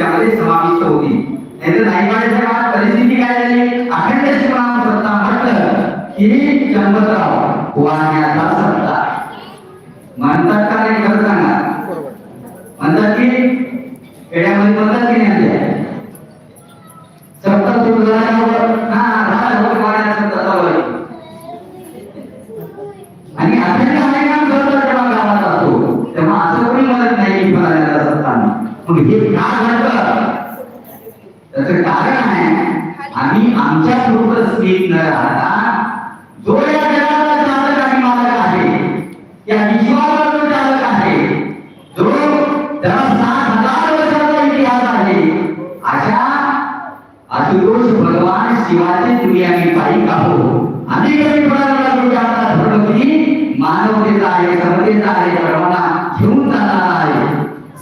त्यामध्ये समाविष्ट होती. नाहीतर नाईकवाड्याच्या काळात परिस्थिती काय झाली? अखंड शिवराम सत्ता म्हटलं की चंबतराव वाण्याचा सत्ता. म्हणतात का नाही खरं सांगा? म्हणतात की खेड्यामध्ये म्हणतात की नाही आपल्या? सत्ता सुरू झाल्यावर हा राजभर वाण्याचा सत्ता होईल आणि अखंड कार्यक्रम करतात तेव्हा गावात असतो तेव्हा असं कोणी म्हणत नाही की फलाण्याला सत्ता मग हे का घडतं त्याचं कारण आहे आम्ही आमच्या पुरतं न राहता जो या जगाचा चालक आणि मालक आहे या विश्वाचा चालक आहे जो त्याला सात हजार वर्षाचा इतिहास आहे अशा आशुतोष भगवान शिवाचे तुम्ही आम्ही पायी आहोत आम्ही कधी कोणाला लागलो की आता धर्मपती मानवतेचा आहे समतेचा आहे सर्वांना घेऊन जाणार आहे.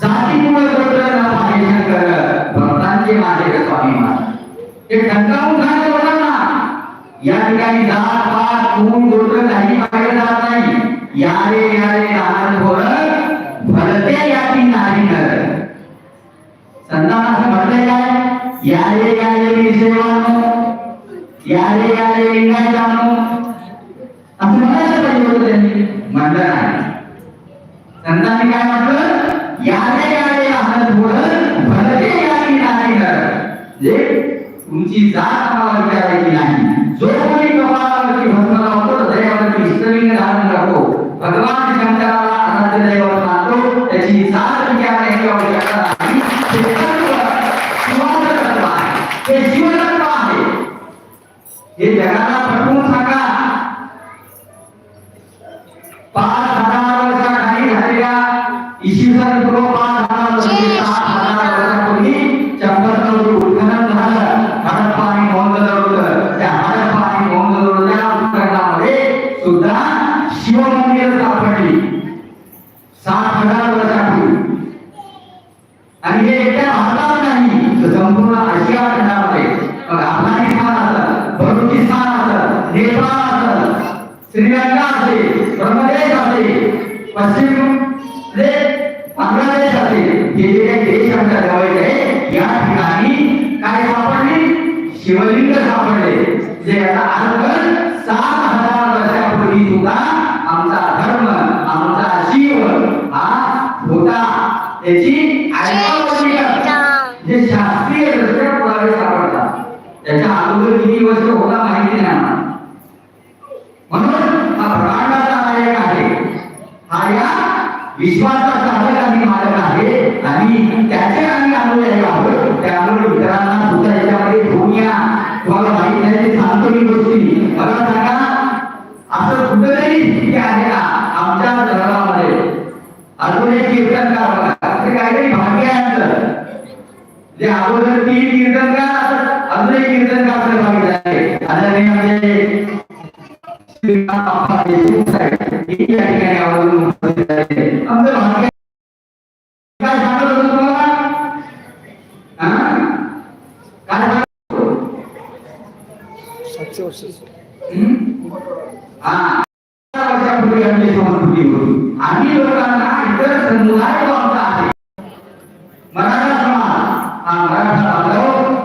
जातीमुळे गोत्र न पाहे शंकर भक्तांचे माझे स्वामी मान ते टंकावून खाणे लोकांना या ठिकाणी जात पात खून गोत्र काही पाहिलं जात नाही यारे यारे लहान थोर भरते याची नाही नर संतान असं म्हटलंय काय यारे यारे मी सेवानो यारे यारे लिंगाय जाणो असं म्हणायला पाहिजे होतं त्यांनी म्हटलं नाही संतांनी काय म्हटलं यारे यारे लहान थोर भरते याची नाही नर जे तुमची जात आम्हाला विचारायची नाही शिवमंदिर सापडली. सात हजार वर्षापूर्वी आणि हे एकट्या भारतात नाही. तर संपूर्ण आशिया खंडामध्ये मग अफगाणिस्तान असत बलुचिस्तान असत नेपाळ असत श्रीलंका असेल ब्रह्मदेश असेल पश्चिम सापडले जे याचा अहंकार सात हजार वर्षापूर्वी सुद्धा आमचा धर्म आमचा शिव हा होता. त्याची जे शास्त्रीय दृष्ट्या पुरावे सापडतात त्याच्या अगोदर किती वर्ष होता माहिती नाही म्हणून हा ब्रह्मांडाचा नायक आहे. हा या विश्वाचा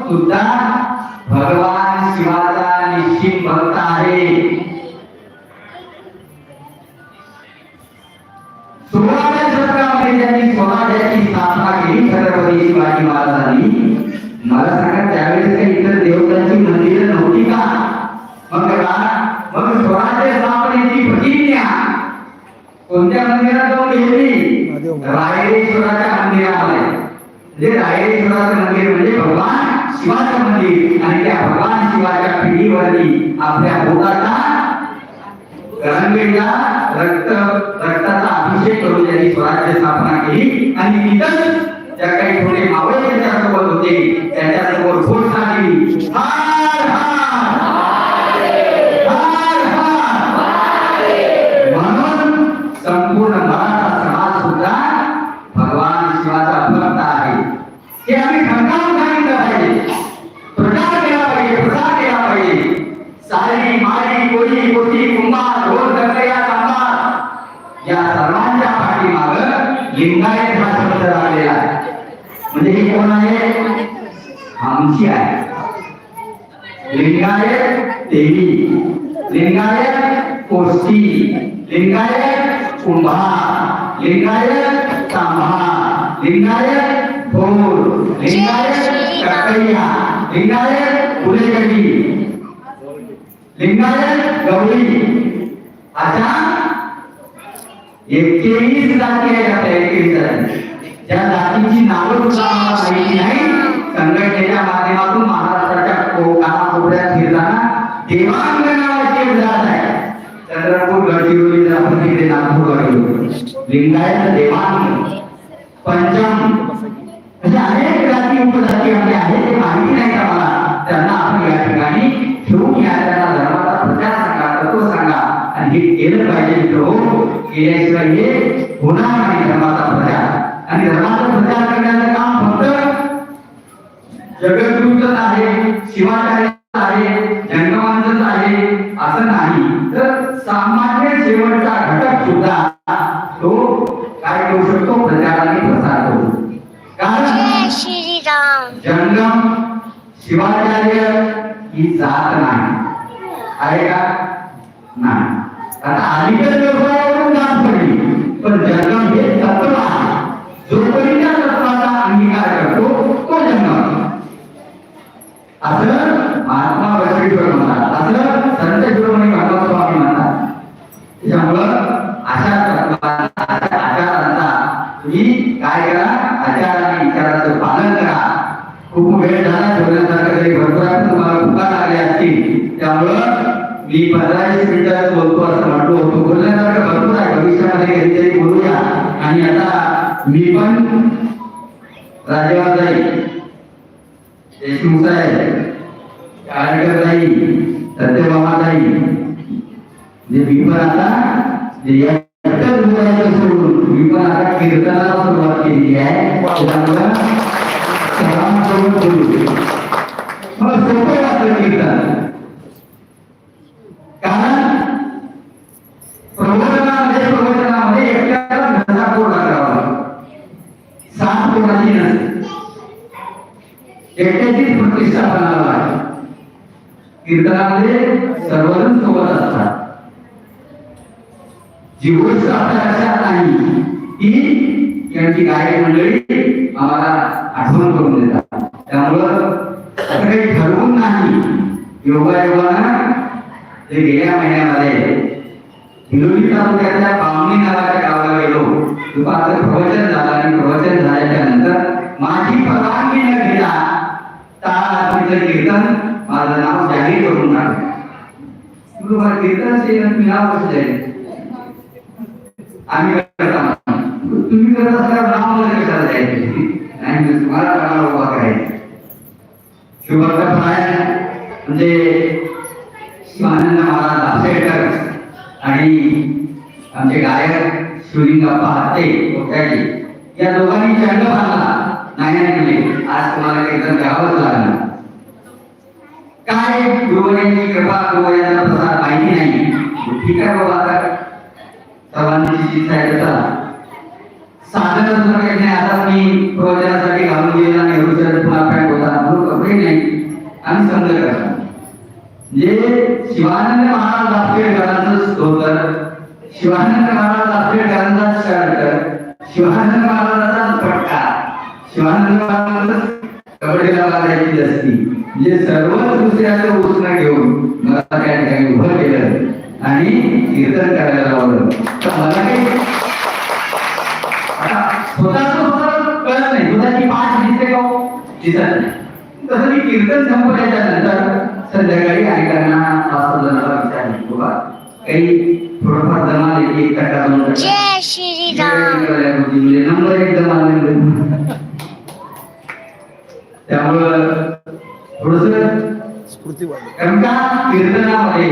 सुद्धा भगवान शिवाचा निश्चित भक्त आहे शतकामध्ये त्यांनी स्वराज्याची स्थापना केली छत्रपती शिवाजी महाराजांनी मला सांगा त्यावेळेस काही इतर देवतांची मंदिरं नव्हती का मग का मग स्वराज्य स्थापनेची प्रतिज्ञा कोणत्या मंदिरात जाऊन घेतली. रायरेश्वराच्या मंदिरामध्ये म्हणजे रायरेश्वराचं मंदिर म्हणजे भगवान शिवाचं मंदिर आणि त्या भगवान शिवाच्या पिढीवरती आपल्या भोगाचा रंगेला रक्त रक्ताचा आमचे करून त्यांनी स्वराज्य स्थापना केली. आणि तिथं ज्या काही थोडे मावळे त्यांच्यासोबत होते त्यांच्यासमोर घोषणा केली म्हणून संपूर्ण मराठा समाज सुद्धा भगवान शिवाचा भक्त आहे. हे आम्ही ठरणार लिंगायत कुंभार लिंगायत तांबा लिंगायत भोर लिंगायत ककैया लिंगायत फुलेगडी लिंगायत गवळी अशा एक्केवीस जाती आहेत आपल्या एकवीस जाती ज्या जातीची नावं सुद्धा आम्हाला माहिती नाही संघटनेच्या माध्यमातून महाराष्ट्राच्या कानाकोपऱ्यात फिरताना देवांग लिंगायत देवांग पंचम म्हणजे अशा अनेक जाती उपजाती आपल्या आहेत ते माहिती नाही का मला? त्यांना आपण या ठिकाणी घेऊन या त्यांना धर्माचा प्रचार सांगा तत्व सांगा. आणि हे केलं पाहिजे मित्र केल्याशिवाय हे होणार नाही धर्माचा प्रचार. आणि धर्माचा प्रचार करण्याचं काम फक्त जगद्गुरूच आहे शिवाचार्य आहे जंगमांच आहे असं नाही. सामान्य शेवटचा घटक सुद्धा तो काय करू शकतो? प्रचाराने प्रसार करू कारण जंगम शिवाचार्य ही जात नाही. आहे का? नाही. आता अलीकडे व्यवसायावरून जात पडली. पण मी पंधरा वीस मिनिटात बोलतो असं म्हणतो होतो बोलण्यासारखं भरपूर आहे. भविष्यामध्ये काहीतरी बोलूया. आणि आता मी पण राजेवार जाई देशमुख साहेब काळेकर जाई सत्यभामा जाई जे मी पण आता जे या सोडून मी पण आता कीर्तनाला सुरुवात केली आहे. त्यामुळं सलाम करून बोलू मला सोपं वाटलं कीर्तन कारण प्रवचनामध्ये प्रवचनामध्ये एकट्याला घसा कोरडा करावा लागतो. सात कोणाची नसते एकट्याची प्रतिष्ठा होणार आहे. कीर्तनामध्ये सर्वजण सोबत असतात. जी गोष्ट आपल्या लक्षात नाही ती यांची गायक मंडळी आम्हाला आठवण करून देतात. त्यामुळं असं काही ठरवून नाही. योगायोगानं ते गेल्या महिन्यामध्ये हिलोली तालुक्यातल्या पावणी नावाच्या गावाला गेलो. दुपारचं प्रवचन झालं आणि प्रवचन झाल्याच्यानंतर माझी परवानगी न घेता टाळाचं कीर्तन माझं नाव जाहीर करून टाकलं तुम्हाला असेल मी नाव कसं जाईल? आम्ही करता तुम्ही करत असल्यावर नाव मला कशाला जायचे? नाही मी तुम्हाला कामाला उभा करायचं. शुभकर साहेब म्हणजे शिवानंद महाराज आसेडकर आणि आमचे गायक शिवलिंगप्पा हत्ते कोट्याजी. या दोघांनी चंड बांधला नाही म्हणले आज तुम्हाला एकदम गावच लागलं काय गुरुवर्यांची कृपा गुरुवर्यांचा प्रसाद माहिती नाही. ठीक आहे बाबा आता? सर्वांची चिंता आहे साधन असं काही नाही. आता मी प्रवचनासाठी घालून गेला नेहरू सर तुम्हाला पॅन्ट होता. म्हणून कपडे नाही. आम्ही समज करा. जे शिवानंद महाराज दासपेडकरांचं स्तोत्र शिवानंद महाराज दासपेडकरांचा शर्ट शिवानंद महाराजांचा पट्टा शिवानंद कपडेला बांधायची असती. म्हणजे सर्व दुसऱ्याचं उष्ण घेऊन मला त्या ठिकाणी उभं केलं आणि कीर्तन करायला लावलं. तर मला काही आता स्वतःच स्वतः कळत नाही. स्वतःची पाठ दिसते का हो? दिसत नाही. तसं मी कीर्तन संपल्याच्या नंतर संध्याकाळी ऐकांना पाच जणांना विचारले बाबा काही थोडंफार जमा एक टक्का दोन टक्का. म्हणजे नंबर एकदम आले त्यामुळं थोडस कारण का कीर्तनामध्ये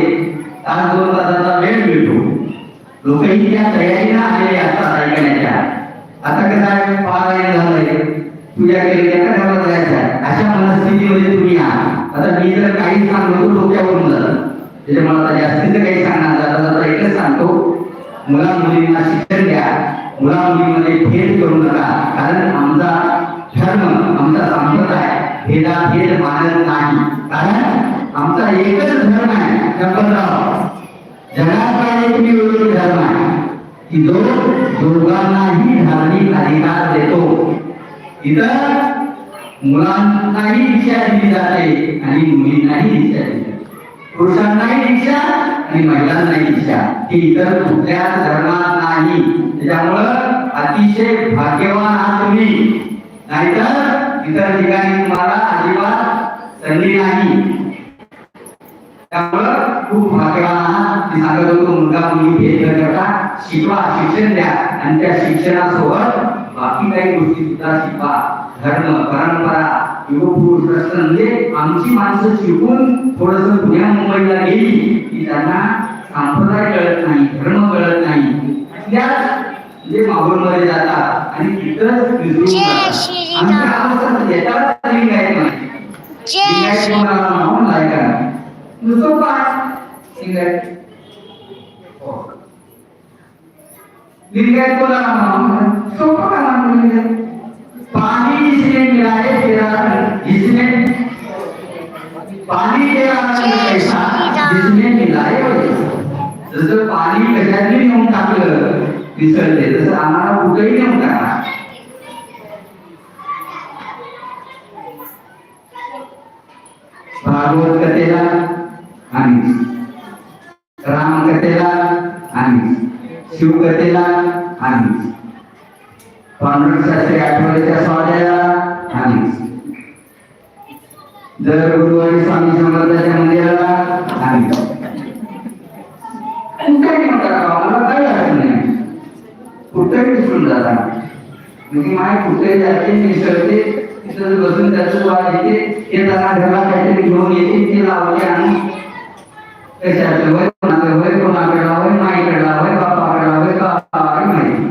तास दोन तासाचा वेळ मिळतो लोकही त्या तयारीला आलेले असतात ऐकण्याच्या आता कसं आहे पारायण झालंय पूजा केली एका देवाला जायचं आहे अशा मनस्थितीमध्ये तुम्ही आहात आता मी जर काही सांगतो डोक्यावरून जातं त्याच्यामुळे आता जास्तीचं काही सांगणार जाता जाता एकच सांगतो मुला मुलींना शिक्षण द्या मुला मुलीमध्ये भेद करू नका कारण आमचा धर्म आमचा संप्रदाय भेदाभेद मानत नाही. कारण आमचा एकच धर्म आहे शंकरराव जगात एक निवडून धर्म आहे. की जो दोघांनाही धार्मिक अधिकार देतो. इतर मुलांनाही दिशा दिली जाते आणि मुलींनाही दिशा दिली जाते. पुरुषांनाही दिशा आणि महिलांनाही दिशा ही इतर कुठल्याच धर्मात नाही. त्याच्यामुळं अतिशय भाग्यवान आहात तुम्ही. नाहीतर इतर ठिकाणी तुम्हाला अजिबात संधी नाही. त्यामुळं खूप भाग्यवान मी सांगत होतो मुलगा मुली हे न करता शिकवा शिक्षण द्या आणि त्या शिक्षणासोबत बाकी काही गोष्टी सुद्धा शिकवा. धर्म परंपरा युवपुरुष प्रश्न म्हणजे आमची माणसं शिकून थोडस पुण्या मुंबईला गेली की त्यांना संप्रदाय कळत नाही धर्म कळत नाही. त्याच जे माहोलमध्ये जातात आणि लिंगायत कोणाला हो. सोपं का लिंगायत? जिसने तेरा जिसने पाणी तेरा पैसा जिसने वो जैसा. पाणी नेऊन टाकलं विसरले. तसं आम्हाला कुठेही नेऊन टाका भागवत कथेला आणि राम कथेला आणि शिवकथेला आणि पांडुरंग शास्त्री आठवड्याच्या स्वाध्यायाला आणि जर गुरुवारी स्वामी समर्थाच्या मंदिराला आणि कुठेही म्हणतात मला काही अडचण नाही. कुठेही विसरून जातात म्हणजे माय कुठेही जाते मिसळते तिथं बसून त्याचं वाद येते ते त्यांना घरात काहीतरी घेऊन येते ते लावते आणि कशाचं वय कोणाचं वय कोणाकडे वय माईकडला वय बापाकडला वय काय माहिती.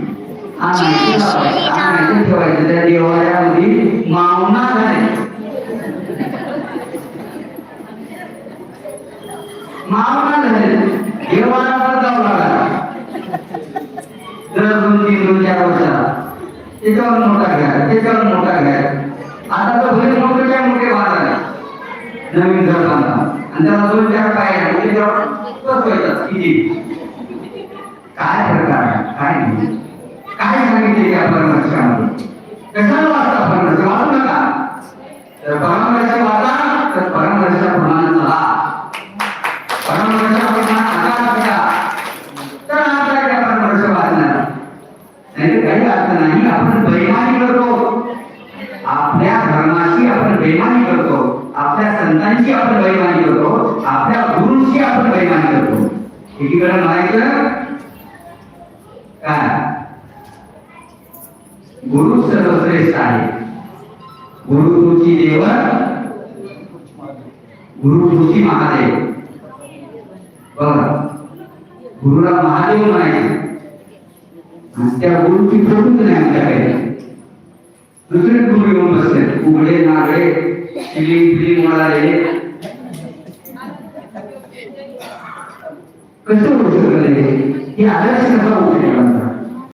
लावायचं, ठेवायचं त्या देवालयामध्ये मावना झाले मावना झाले देवाला जाऊ लागला. दर दोन तीन दोन चार वर्षाला त्याच्यावर मोठा घ्या त्याच्यावर मोठा घ्या. आता तर भले मोठ्याच्या मोठे वाद आले नवीन घर बांधा आणि त्याला दोन चार पाय आहे म्हणजे किती? काय प्रकार काय काय सांगितले या परमर्शामध्ये कशाला वाचता परमर्श वाचू नका. तर परमर्श वाचा तर परमर्शाप्रमाणे चला. गुरु देव गुरु महादेव. बघा गुरुला महादेव म्हणायचे. आणि त्या गुरुची फोटोच नाही आमच्याकडे दुसरे गुरु येऊन बसले. उघडे नागडे शिलिंग फिलिंग म्हणाले कसं होऊ शकत हे आदर्श कसा होऊ शकला?